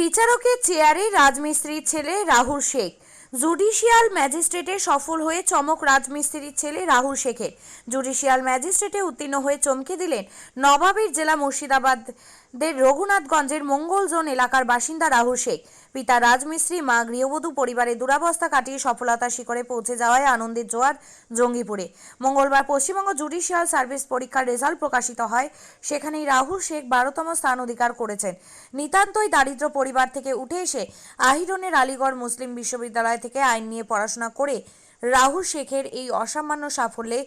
বিচারকের চেয়ারে রাজমিস্ত্রির ছেলে রাহুল শেখ। জুডিশিয়াল ম্যাজিস্ট্রেটে সফল হয়ে চমক রাজমিস্ত্রির ছেলে রাহুল শেখের। জুডিশিয়াল ম্যাজিস্ট্রেটে উত্তীর্ণ হয়ে চমকে দিলেন নবাবের জেলা মুর্শিদাবাদের রঘুনাথগঞ্জের মঙ্গল জোন এলাকার বাসিন্দা রাহুল শেখ। পিতা রাজমিস্ত্রি মা গৃহবধূ পরিবারে দুরাবস্থা কাটিয়ে সফলতার শিখরে পৌঁছে যাওয়ায় আনন্দের জোয়ার জঙ্গিপুরে। মঙ্গলবার পশ্চিমবঙ্গ জুডিশিয়াল সার্ভিস পরীক্ষার রেজাল্ট প্রকাশিত হয়। সেখানেই রাহুল শেখ বারোতম স্থান অধিকার করেছেন। নিতান্তই দারিদ্র পরিবার থেকে উঠে এসে আহিরনের আলিগড় মুসলিম বিশ্ববিদ্যালয় থেকে আইন নিয়ে পড়াশোনা করে রাহুল শেখের এই অসামান্য সাফল্যে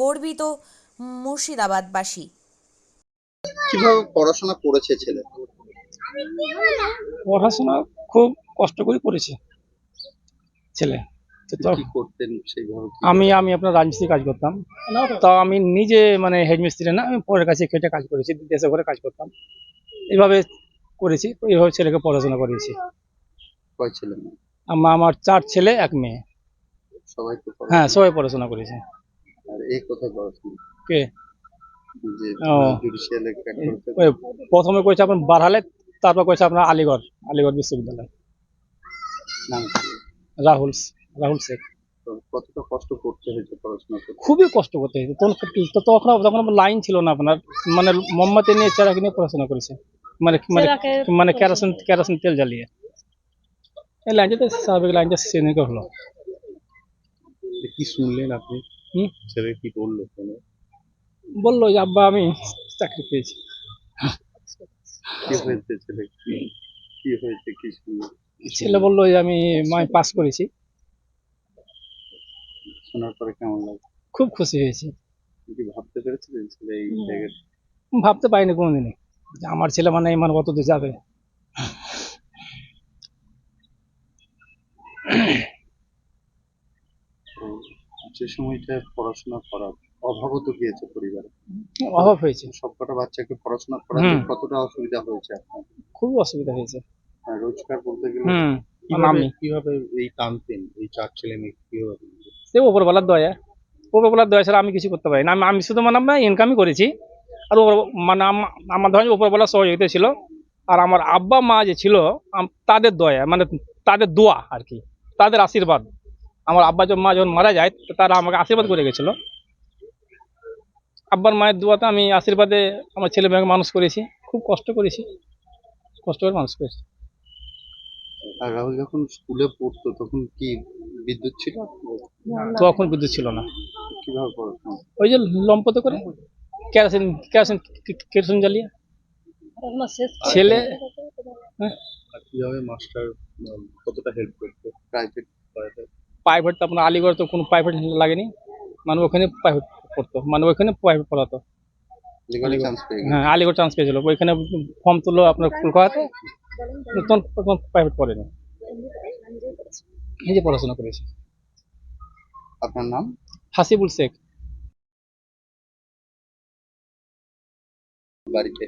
গর্বিত মুর্শিদাবাদবাসী। কীভাবে পড়াশোনা করেছে ছেলে? পড়াশোনা খুব কষ্ট করে করেছে ছেলে। তো তো করতেন আমি আমি আপনার রাজমিস্ত্রি কাজ করতাম। তো আমি নিজে মানে হেডমিস্ত্রি না আমি পরের কাছে খেটে কাজ করেছি দেশে ঘরে কাজ করতাম। এইভাবে করেছি এইভাবে ছেলেকে পড়াশোনা করেছি কয় ছেলে? আমার আমার চার ছেলে এক মেয়ে। সবাই হ্যাঁ সবাই পড়াশোনা করেছে। আর এই কোথায় পড়াশোনা? কে? ও। প্রথমে করেছে আপনার বারহালে তারপর করেছে আপনার আলিগড় আলিগড় বিশ্ববিদ্যালয়। নাম রাহুল রাহুল শেখ। কতটা কষ্ট করতে হয়েছে পড়াশোনা খুবই কষ্ট করতে হয়েছে। তখন তখন লাইন ছিল না আপনার মানে মোমবাতি নিয়ে চেরাকে নিয়ে পড়াশোনা করেছে। মানে মানে মানে কেরোসিন কেরোসিন তেল জ্বালিয়ে। এই লাইনটা তো স্বাভাবিক লাইনটা সেদিনকে হলো। কি শুনলেন আপনি? হুম? ছেলে কি বলল বলল যে আব্বা আমি চাকরি পেয়েছি। কি হয়েছে ছেলে? কি কি হয়েছে কি ছেলে? বলল আমি আমি পাস করেছি। শোনার পরে কেমন লাগে খুব খুশি হয়েছি। কি ভাবতে পেরেছিলেন ছেলে এই জায়গায়? ভাবতে পারিনি কোনোদিনই। যে আমার ছেলে মানে ইমান কত দূর যাবে? যে সময়টা পড়াশোনা করার অভাবও তো গিয়েছে পরিবারে। অভাব হয়েছে। সবকটা বাচ্চাকে পড়াশোনা করাতে। কতটা অসুবিধা হয়েছে আপনার? খুবই অসুবিধা হয়েছে। রোজগার বলতে গেলে কীভাবে কীভাবে এই টানতেন এই চার ছেলে মেয়ে কীভাবে সে ওপরবেলার দয়া। ওপরবেলার দয়া ছাড়া আমি কিছু করতে পারি না। আমি আমি শুধু মানে ইনকামই করেছি। আর ওপর মানে আমার ধরেন ওপরবেলা সহযোগিতা ছিল। আর আমার আব্বা মা যে ছিল তাদের দয়া মানে তাদের দোয়া আর কি। তাদের আশীর্বাদ। আমার আব্বা যখন মা যখন মারা যায় তারা আমাকে আশীর্বাদ করে গেছিল। আব্বার মায়ের দোয়াতে আমি আশীর্বাদে আমার ছেলে মেয়েকে মানুষ করেছি। খুব কষ্ট করেছি। কষ্ট করে মানুষ করেছি। আর রাহুল যখন স্কুলে পড়তো তখন কি বিদ্যুৎ ছিল? তখন বিদ্যুৎ ছিল না। কীভাবে পড়াশোনা ওই যে লম্পতে করে কেরোসিন কেরোসিন কেরোসিন জ্বালিয়ে। ছেলে আর কীভাবে মাস্টার কতটা হেল্প করতো? প্রাইভেট প্রাইভেট তো আপনার আলিগড় তো কোনো প্রাইভেট লাগেনি। মানে ওখানে প্রাইভেট পড়তো মানে ওইখানে প্রাইভেট পড়াতো। হ্যাঁ আলিগড় চান্স পেয়েছিল। ওইখানে ফর্ম তুললো আপনার কলকাতাতে তখন তখন প্রাইভেট পড়েনি। নিজে পড়াশোনা করেছে। আপনার নাম? হাসিবুল শেখ। বাড়িতে?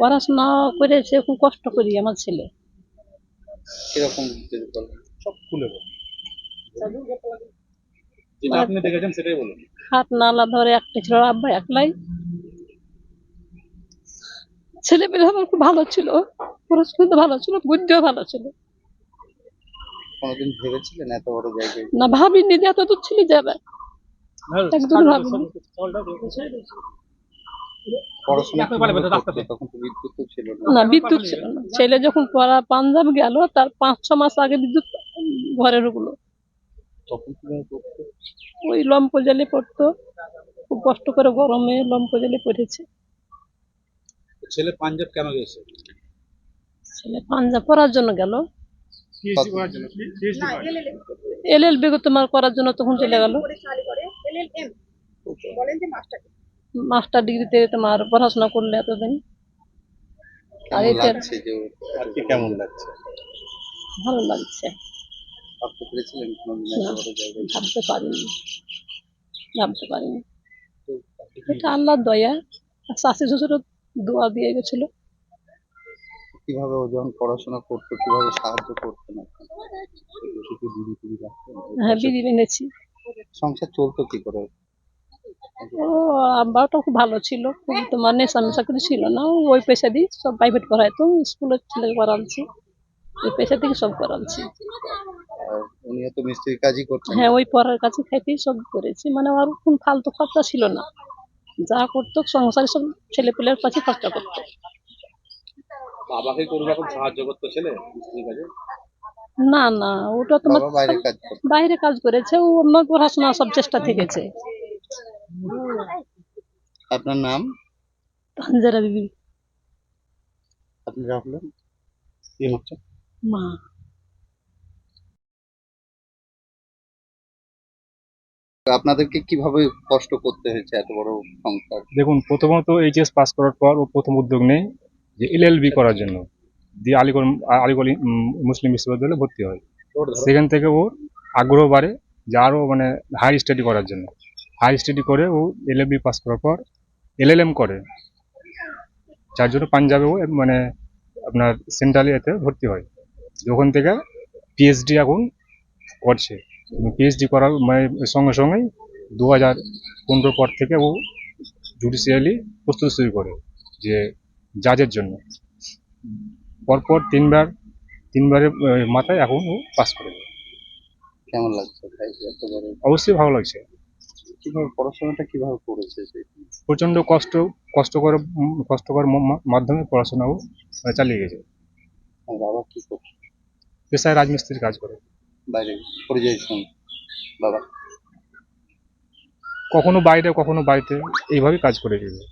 পড়াশোনা করেছে খুব কষ্ট করি আমার ছেলে। কীরকম সব খুলে যেটা আপনি দেখেছেন সেটাই বলুন। হাত নালা ধরে একটা ছিল আব্বা একলাই। ছেলে পেলে আমার খুব ভালো ছিল। পড়াশোনা তো ভালো ছিল বুদ্ধিও ভালো ছিল। কোনোদিন ভেবেছিলেন এত বড় জায়গায়? না ভাবিনি যে এত দূর ছেলে যাবে। একদম ভাবিনি। না। না বিদ্যুৎ ছিল না। ছেলে যখন পড়া পাঞ্জাব গেল তার পাঁচ ছ মাস আগে বিদ্যুৎ ঘরে ঢুকলো তখন কীভাবে করতো ওই লম্প জেলে পড়তো। খুব কষ্ট করে গরমে লম্প জেলে পড়েছে। ছেলে পাঞ্জাব কেন গেছে? ছেলে পাঞ্জাব পড়ার জন্য গেল। এল এল বি তোমার করার জন্য তখন চলে গেল। মাস্টার ডিগ্রিতে তোমার পড়াশোনা করলে এতদিন। আর কেমন এটা- লাগছে যে ও- আর কি কেমন লাগছে? ভালো লাগছে। ভাবতে পেরেছিলেন না। বড় ভাবতে পারিনি। ভাবতে পারিনি। তো এটা আল্লাহর দয়া শাশি শ্বশুরও দোয়া দিয়ে গেছিল। কীভাবে ও যখন পড়াশোনা করতো কীভাবে সাহায্য? শুধু বিড়ি হ্যাঁ বিধি এনেছি সংসার চলতো কি করে? ও আব্বাটা খুব ভালো ছিল খুব তোমার নেশা মেশা কিছু ছিল না। ওই পয়সা দিয়ে সব প্রাইভেট পড়াইতো স্কুলের ছেলে পড়াচ্ছি। ওই পয়সা থেকে সব করাচ্ছি আর তো মিস্ত্রির কাজই করতেন হ্যাঁ ওই পড়ার কাছে খাইতেই সব করেছি। মানে আর কোন ফালতু খরচা ছিল না। যা করতো সংসারে সব ছেলে পেলের কাছে খরচা করতো। বাবাকে কোনো রকম সাহায্য করতো ছেলে মিস্ত্রির কাজে? না না ওটা তোমার বাইরে কাজ বাইরে কাজ করেছে ও অন্য পড়াশোনা সব চেষ্টা থেকেছে। আপনার নাম? তানজারা বিবি। আপনি রাখলেন। কি হচ্ছে মা। আপনাদেরকে কীভাবে কষ্ট করতে হয়েছে এত বড় সংসার? দেখুন প্রথমত এইচএস পাস করার পর ও প্রথম উদ্যোগ নেই যে এলএলবি করার জন্য দিয়ে আলিগড় আলিগড় মুসলিম বিশ্ববিদ্যালয়ে ভর্তি হয়। সেখান থেকে ওর আগ্রহ বাড়ে যে আরও মানে হাই স্টাডি করার জন্য। হাই স্টাডি করে ও এলএলবি পাস করার পর এলএলএম করে। যার জন্য পাঞ্জাবে ও মানে আপনার সেন্ট্রাল এতে ভর্তি হয়। ওখান থেকে পিএইচডি এখন করছে। পিএইচডি করার মানে সঙ্গে সঙ্গেই দু হাজার পনেরো পর থেকে ও জুডিশিয়ালি প্রস্তুত শুরু করে যে জাজের জন্য। পরপর তিনবার তিনবারের মাথায় এখন ও পাস করে। কেমন লাগছে? অবশ্যই ভালো লাগছে। কীভাবে পড়াশোনাটা কীভাবে করেছে সে? প্রচণ্ড কষ্ট কষ্ট করে কষ্টকর মাধ্যমে পড়াশোনাও চালিয়ে গেছে। বাবা কি করছে? পেশায় রাজমিস্ত্রির কাজ করে। বাইরে পরিযায়ী শ্রমিক বাবা। কখনো বাইরে কখনো বাড়িতে এইভাবেই কাজ করে গেছে।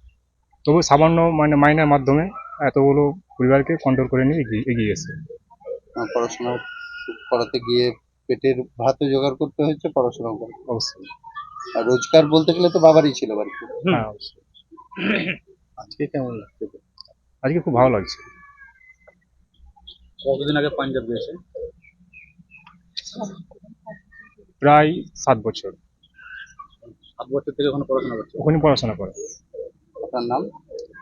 তবু সামান্য মানে মাইনের মাধ্যমে এতগুলো পরিবারকে কন্ট্রোল করে নিয়ে এগিয়ে এগিয়ে গেছে। পড়াশোনা করাতে গিয়ে পেটের ভাতও জোগাড় করতে হয়েছে পড়াশোনা করে অবশ্যই। আর রোজগার বলতে গেলে তো বাবারই ছিল বাড়িতে। হ্যাঁ অবশ্যই। আজকে কেমন লাগছে? আজকে খুব ভালো লাগছে। কতদিন আগে পাঞ্জাব গিয়েছে? প্রায় সাত বছর। সাত বছর থেকে ওখানে পড়াশোনা করছে? ওখানে পড়াশোনা করে। আপনার নাম?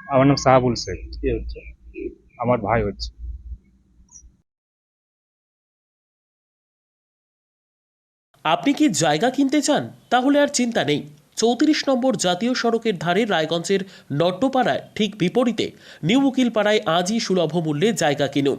আমার নাম সাহাবুল শেখ। কি হচ্ছে? আমার ভাই হচ্ছে। আপনি কি জায়গা কিনতে চান? তাহলে আর চিন্তা নেই। চৌত্রিশ নম্বর জাতীয় সড়কের ধারে রায়গঞ্জের নট্টপাড়ায় ঠিক বিপরীতে নিউ উকিলপাড়ায় আজই সুলভ মূল্যে জায়গা কিনুন।